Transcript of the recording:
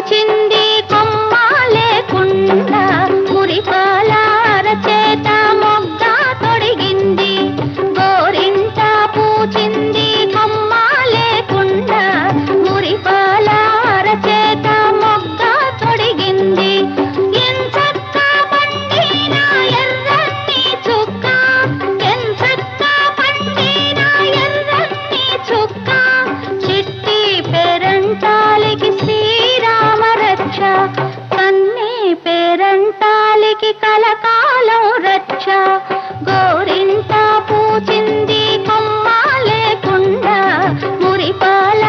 పూచింది కొమ్మ లేకుండా మురిపాలార చేత మొగ్గ తొడిగింది. గోరింట పూచింది వారికి కలకాలం రచ్చ. గోరింత పూచింది కొమ్మ లేకుండా మురిపాల